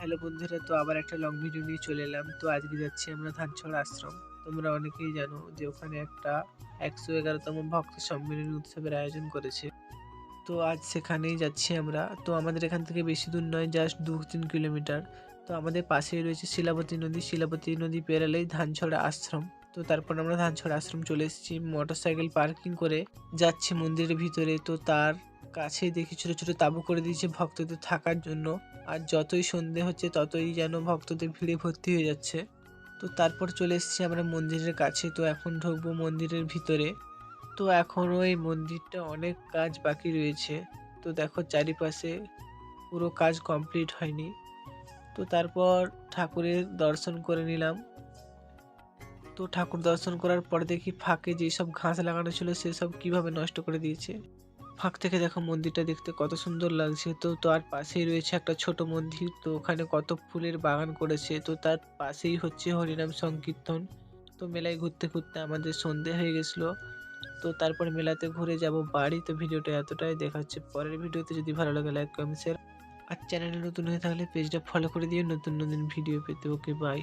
Hello বন্ধুরা, তো আবার একটা লং ভিডিও নিয়ে চলে এলাম। তো আজকে যাচ্ছি আমরা ধানছড়া আশ্রম। তোমরা অনেকেই জানো যে ওখানে একটা একশো এগারোতম ভক্ত সম্মেলনী উৎসবের আয়োজন করেছে। তো আজ সেখানেই যাচ্ছি আমরা। তো আমাদের এখান থেকে বেশি দূর নয় জাস্ট দু তিন কিলোমিটার তো আমাদের পাশেই রয়েছে শিলাবতী নদী। শিলাবতী নদী পেরালেই ধানছড়া আশ্রম। তো তারপর আমরা ধানছড়া আশ্রম চলে এসেছি। মোটর সাইকেল পার্কিং করে যাচ্ছি মন্দিরের ভিতরে। তো তার কাছে দেখি ছোট ছোট তাঁবু করে দিয়েছে ভক্তদের থাকার জন্য। আর যতই সন্ধে হচ্ছে, ততই যেন ভক্তদের ভিড়ে ভর্তি হয়ে যাচ্ছে। তো তারপর চলে এসেছি আমরা মন্দিরের কাছে। তো এখন ঢুকবো মন্দিরের ভিতরে। তো এখনও এই মন্দিরটা অনেক কাজ বাকি রয়েছে। তো দেখো চারিপাশে পুরো কাজ কমপ্লিট হয়নি। তো তারপর ঠাকুরের দর্শন করে নিলাম। তো ঠাকুর দর্শন করার পর দেখি ফাঁকে যেসব ঘাস লাগানো ছিল, সেসব কীভাবে নষ্ট করে দিয়েছে। ফাঁক থেকে দেখো মন্দিরটা দেখতে কত সুন্দর লাগছে। তো তার পাশেই রয়েছে একটা ছোট মন্দির। তো ওখানে কত ফুলের বাগান করেছে। তো তার পাশেই হচ্ছে হরিনাম সংকীর্তন। তো মেলায় ঘুরতে ঘুরতে আমাদের সন্ধে হয়ে গেছিল। তো তারপর মেলাতে ঘুরে যাব বাড়ি। তো ভিডিওটা এতটাই দেখা হচ্ছে পরের ভিডিওতে যদি ভালো লাগে লাইক কমেন্ট শেয়ার আর চ্যানেলে নতুন হয়ে থাকলে পেজটা ফলো করে দিয়ে নতুন নতুন ভিডিও পেতে। Okay bye